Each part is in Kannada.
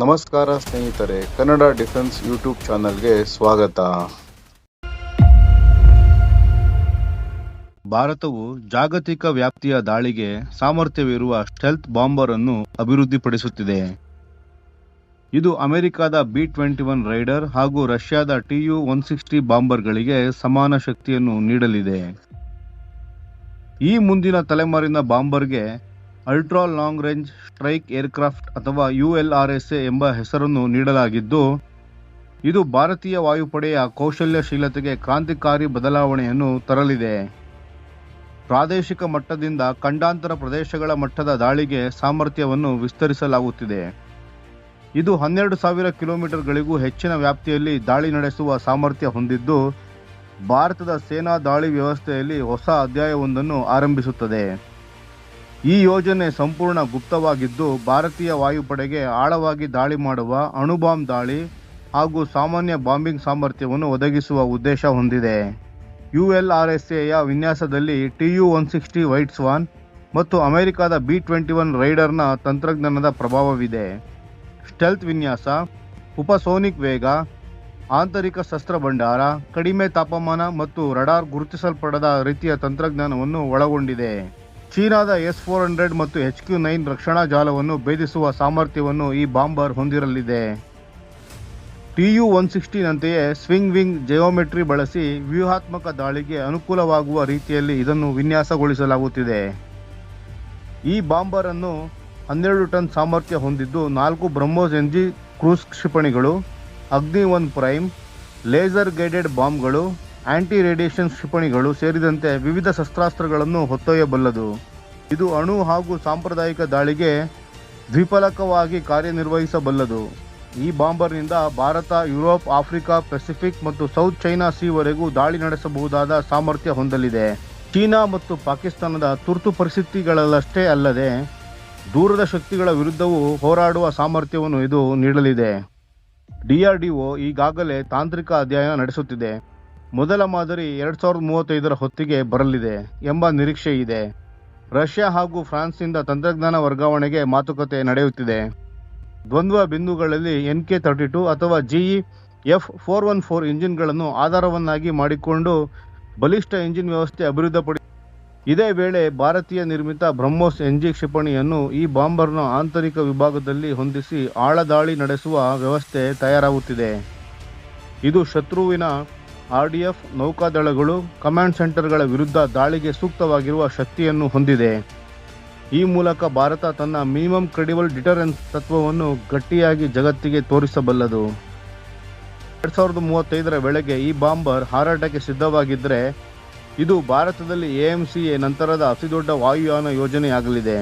ನಮಸ್ಕಾರ ಸ್ನೇಹಿತರೆ, ಕನ್ನಡ ಡಿಫೆನ್ಸ್ ಯೂಟ್ಯೂಬ್ ಚಾನಲ್ಗೆ ಸ್ವಾಗತ. ಭಾರತವು ಜಾಗತಿಕ ವ್ಯಾಪ್ತಿಯ ದಾಳಿಗೆ ಸಾಮರ್ಥ್ಯವಿರುವ ಸ್ಟೆಲ್ತ್ ಬಾಂಬರ್ ಅನ್ನು ಅಭಿವೃದ್ಧಿಪಡಿಸುತ್ತಿದೆ. ಇದು ಅಮೆರಿಕದ ಬಿ ಟ್ವೆಂಟಿ ಒನ್ ರೈಡರ್ ಹಾಗೂ ರಷ್ಯಾದ ಟಿಯು ಒನ್ ಸಿಕ್ಸ್ಟಿ ಬಾಂಬರ್ಗಳಿಗೆ ಸಮಾನ ಶಕ್ತಿಯನ್ನು ನೀಡಲಿದೆ. ಈ ಮುಂದಿನ ತಲೆಮಾರಿನ ಬಾಂಬರ್ಗೆ ultra long range strike aircraft ಅಥವಾ ಯುಎಲ್ಆರ್ಎಸ್ಎ ಎಂಬ ಹೆಸರನ್ನು ನೀಡಲಾಗಿದ್ದು, ಇದು ಭಾರತೀಯ ವಾಯುಪಡೆಯ ಕೌಶಲ್ಯಶೀಲತೆಗೆ ಕ್ರಾಂತಿಕಾರಿ ಬದಲಾವಣೆಯನ್ನು ತರಲಿದೆ. ಪ್ರಾದೇಶಿಕ ಮಟ್ಟದಿಂದ ಖಂಡಾಂತರ ಪ್ರದೇಶಗಳ ಮಟ್ಟದ ದಾಳಿಗೆ ಸಾಮರ್ಥ್ಯವನ್ನು ವಿಸ್ತರಿಸಲಾಗುತ್ತಿದೆ. ಇದು ಹನ್ನೆರಡು ಸಾವಿರ ಕಿಲೋಮೀಟರ್ಗಳಿಗೂ ಹೆಚ್ಚಿನ ವ್ಯಾಪ್ತಿಯಲ್ಲಿ ದಾಳಿ ನಡೆಸುವ ಸಾಮರ್ಥ್ಯ ಹೊಂದಿದ್ದು, ಭಾರತದ ಸೇನಾ ದಾಳಿ ವ್ಯವಸ್ಥೆಯಲ್ಲಿ ಹೊಸ ಅಧ್ಯಾಯವೊಂದನ್ನು ಆರಂಭಿಸುತ್ತದೆ. ಈ ಯೋಜನೆ ಸಂಪೂರ್ಣ ಗುಪ್ತವಾಗಿದ್ದು, ಭಾರತೀಯ ವಾಯುಪಡೆಗೆ ಆಳವಾಗಿ ದಾಳಿ ಮಾಡುವ ಅಣುಬಾಂಬ್ ದಾಳಿ ಹಾಗೂ ಸಾಮಾನ್ಯ ಬಾಂಬಿಂಗ್ ಸಾಮರ್ಥ್ಯವನ್ನು ಒದಗಿಸುವ ಉದ್ದೇಶ ಹೊಂದಿದೆ. ಯು ಎಲ್ ಆರ್ ಎಸ್ ಎಯ ವಿನ್ಯಾಸದಲ್ಲಿ T U one sixty whites swan ಮತ್ತು ಅಮೆರಿಕದ ಬಿ ಟ್ವೆಂಟಿ ಒನ್ ರೈಡರ್ನ ತಂತ್ರಜ್ಞಾನದ ಪ್ರಭಾವವಿದೆ. ಸ್ಟೆಲ್ತ್ ವಿನ್ಯಾಸ, ಉಪಸೋನಿಕ್ ವೇಗ, ಆಂತರಿಕ ಶಸ್ತ್ರ ಭಂಡಾರ, ಕಡಿಮೆ ತಾಪಮಾನ ಮತ್ತು ರಡಾರ್ ಗುರುತಿಸಲ್ಪಡದ ರೀತಿಯ ತಂತ್ರಜ್ಞಾನವನ್ನು ಒಳಗೊಂಡಿದೆ. ಚೀನಾದ ಎಸ್ ಫೋರ್ ಹಂಡ್ರೆಡ್ ಮತ್ತು ಎಚ್ ಕ್ಯೂ ನೈನ್ ರಕ್ಷಣಾ ಜಾಲವನ್ನು ಭೇದಿಸುವ ಸಾಮರ್ಥ್ಯವನ್ನು ಈ ಬಾಂಬರ್ ಹೊಂದಿರಲಿದೆ. ಟಿಯು ಒನ್ ಸಿಕ್ಸ್ಟಿನಂತೆಯೇ ಸ್ವಿಂಗ್ ವಿಂಗ್ ಜಿಯೋಮೆಟ್ರಿ ಬಳಸಿ ವ್ಯೂಹಾತ್ಮಕ ದಾಳಿಗೆ ಅನುಕೂಲವಾಗುವ ರೀತಿಯಲ್ಲಿ ಇದನ್ನು ವಿನ್ಯಾಸಗೊಳಿಸಲಾಗುತ್ತಿದೆ. ಈ ಬಾಂಬರ್ ಅನ್ನು ಹನ್ನೆರಡು ಟನ್ ಸಾಮರ್ಥ್ಯ ಹೊಂದಿದ್ದು ನಾಲ್ಕು BrahMos NG cruise ಕ್ಷಿಪಣಿಗಳು Agni one prime, laser guided ಬಾಂಬ್ಗಳು anti radiation ಕ್ಷಿಪಣಿಗಳು ಸೇರಿದಂತೆ ವಿವಿಧ ಶಸ್ತ್ರಾಸ್ತ್ರಗಳನ್ನು ಹೊತ್ತೊಯ್ಯಬಲ್ಲದು. ಇದು ಅಣು ಹಾಗೂ ಸಾಂಪ್ರದಾಯಿಕ ದಾಳಿಗೆ ದ್ವಿಫಲಕವಾಗಿ ಕಾರ್ಯನಿರ್ವಹಿಸಬಲ್ಲದು. ಈ ಬಾಂಬರ್ನಿಂದ ಭಾರತ, ಯುರೋಪ್, ಆಫ್ರಿಕಾ, ಪೆಸಿಫಿಕ್ ಮತ್ತು ಸೌತ್ ಚೈನಾ ಸಿವರೆಗೂ ದಾಳಿ ನಡೆಸಬಹುದಾದ ಸಾಮರ್ಥ್ಯ ಹೊಂದಲಿದೆ. ಚೀನಾ ಮತ್ತು ಪಾಕಿಸ್ತಾನದ ತುರ್ತು ಪರಿಸ್ಥಿತಿಗಳಲ್ಲಷ್ಟೇ ಅಲ್ಲದೆ ದೂರದ ಶಕ್ತಿಗಳ ವಿರುದ್ಧವೂ ಹೋರಾಡುವ ಸಾಮರ್ಥ್ಯವನ್ನು ಇದು ನೀಡಲಿದೆ. ಡಿಆರ್ಡಿಒ ಈಗಾಗಲೇ ತಾಂತ್ರಿಕ ಅಧ್ಯಯನ ನಡೆಸುತ್ತಿದೆ. ಮೊದಲ ಮಾದರಿ ಎರಡ್ ಸಾವಿರದ ಮೂವತ್ತೈದರ ಹೊತ್ತಿಗೆ ಬರಲಿದೆ ಎಂಬ ನಿರೀಕ್ಷೆ ಇದೆ. ರಷ್ಯಾ ಹಾಗೂ ಫ್ರಾನ್ಸ್ನಿಂದ ತಂತ್ರಜ್ಞಾನ ವರ್ಗಾವಣೆಗೆ ಮಾತುಕತೆ ನಡೆಯುತ್ತಿದೆ. ದ್ವಂದ್ವ ಬಿಂದುಗಳಲ್ಲಿ ಎನ್ ಕೆ ತರ್ಟಿ ಟು ಅಥವಾ GE F four one four ಇಂಜಿನ್ಗಳನ್ನು ಆಧಾರವನ್ನಾಗಿ ಮಾಡಿಕೊಂಡು ಬಲಿಷ್ಠ ಇಂಜಿನ್ ವ್ಯವಸ್ಥೆ ಅಭಿವೃದ್ಧಿಪಡಿ ಇದೇ ವೇಳೆ ಭಾರತೀಯ ನಿರ್ಮಿತ ಬ್ರಹ್ಮೋಸ್ ಎನ್ಜಿ ಕ್ಷಿಪಣಿಯನ್ನು ಈ ಬಾಂಬರ್ನ ಆಂತರಿಕ ವಿಭಾಗದಲ್ಲಿ ಹೊಂದಿಸಿ ಆಳದಾಳಿ ನಡೆಸುವ ವ್ಯವಸ್ಥೆ ತಯಾರಾಗುತ್ತಿದೆ. ಇದು ಶತ್ರುವಿನ ಆರ್ಡಿಎಫ್ ನೌಕಾದಳಗಳು ಕಮಾಂಡ್ ಸೆಂಟರ್ಗಳ ವಿರುದ್ಧ ದಾಳಿಗೆ ಸೂಕ್ತವಾಗಿರುವ ಶಕ್ತಿಯನ್ನು ಹೊಂದಿದೆ. ಈ ಮೂಲಕ ಭಾರತ ತನ್ನ ಮಿನಿಮಮ್ ಕ್ರೆಡಿಬಲ್ ಡಿಟರೆನ್ಸ್ ತತ್ವವನ್ನು ಗಟ್ಟಿಯಾಗಿ ಜಗತ್ತಿಗೆ ತೋರಿಸಬಲ್ಲದು. ಎರಡು ಸಾವಿರದ ಮೂವತ್ತೈದರ ವೇಳೆಗೆ ಈ ಬಾಂಬರ್ ಹಾರಾಟಕ್ಕೆ ಸಿದ್ಧವಾಗಿದ್ದರೆ ಇದು ಭಾರತದಲ್ಲಿ ಎಎಂಸಿಎ ನಂತರದ ಅತಿದೊಡ್ಡ ವಾಯುಯಾನ ಯೋಜನೆಯಾಗಲಿದೆ.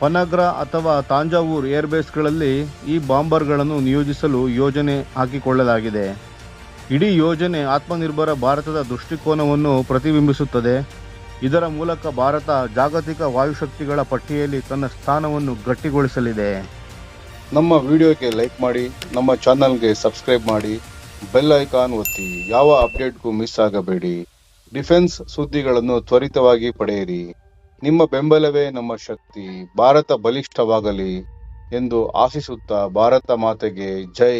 ಪನಗ್ರ ಅಥವಾ ತಾಂಜಾವೂರ್ ಏರ್ಬೇಸ್ಗಳಲ್ಲಿ ಈ ಬಾಂಬರ್ಗಳನ್ನು ನಿಯೋಜಿಸಲು ಯೋಜನೆ ಹಾಕಿಕೊಳ್ಳಲಾಗಿದೆ. ಇಡೀ ಯೋಜನೆ ಆತ್ಮನಿರ್ಭರ ಭಾರತದ ದೃಷ್ಟಿಕೋನವನ್ನು ಪ್ರತಿಬಿಂಬಿಸುತ್ತದೆ. ಇದರ ಮೂಲಕ ಭಾರತ ಜಾಗತಿಕ ವಾಯುಶಕ್ತಿಗಳ ಪಟ್ಟಿಯಲ್ಲಿ ತನ್ನ ಸ್ಥಾನವನ್ನು ಗಟ್ಟಿಗೊಳಿಸಲಿದೆ. ನಮ್ಮ ವಿಡಿಯೋಗೆ ಲೈಕ್ ಮಾಡಿ, ನಮ್ಮ ಚಾನಲ್ಗೆ ಸಬ್ಸ್ಕ್ರೈಬ್ ಮಾಡಿ, ಬೆಲ್ ಐಕಾನ್ ಒತ್ತಿ, ಯಾವ ಅಪ್ಡೇಟ್ಗೂ ಮಿಸ್ ಆಗಬೇಡಿ. ಡಿಫೆನ್ಸ್ ಸುದ್ದಿಗಳನ್ನು ತ್ವರಿತವಾಗಿ ಪಡೆಯಿರಿ. ನಿಮ್ಮ ಬೆಂಬಲವೇ ನಮ್ಮ ಶಕ್ತಿ. ಭಾರತ ಬಲಿಷ್ಠವಾಗಲಿ ಎಂದು ಆಶಿಸುತ್ತಾ ಭಾರತ ಮಾತೆಗೆ ಜೈ.